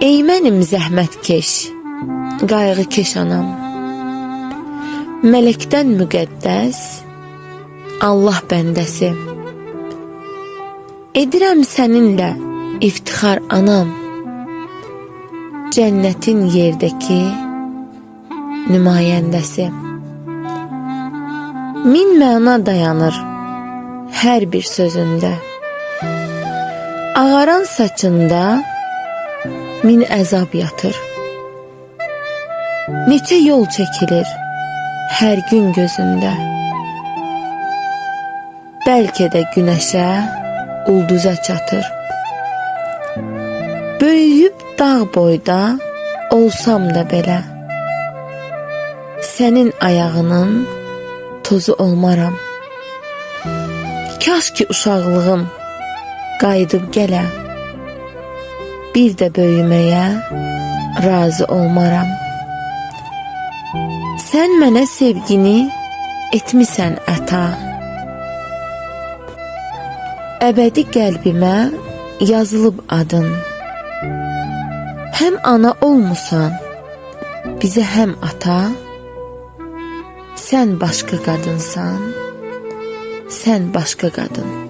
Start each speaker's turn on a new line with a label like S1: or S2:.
S1: Ey mənim zəhmətkeş, qayğıkeş anam. Mələkdən müqəddəs, Allah bəndəsi. Edirəm səninlə iftixar anam. Cənnətin yerdəki nümayəndəsi. Min məna dayanır hər bir sözündə. Ağaran saçında min əzab yatır. Neçə yol çəkilir hər gün gözündə. Bəlkə də günəşə, ulduza çatır. Böyüyüb dağ boyda olsam da belə. Sənin ayağının tozu olmaram. Kaş ki uşaqlığım qayıdıb gələ. Bir də böyüməyə razı olmaram. Sən mənə sevgini etmisən əta. Əbədi qəlbimə yazılıb adın. Həm ana olmusan, bizə həm ata. Sən başqa qadınsan, sən başqa qadın.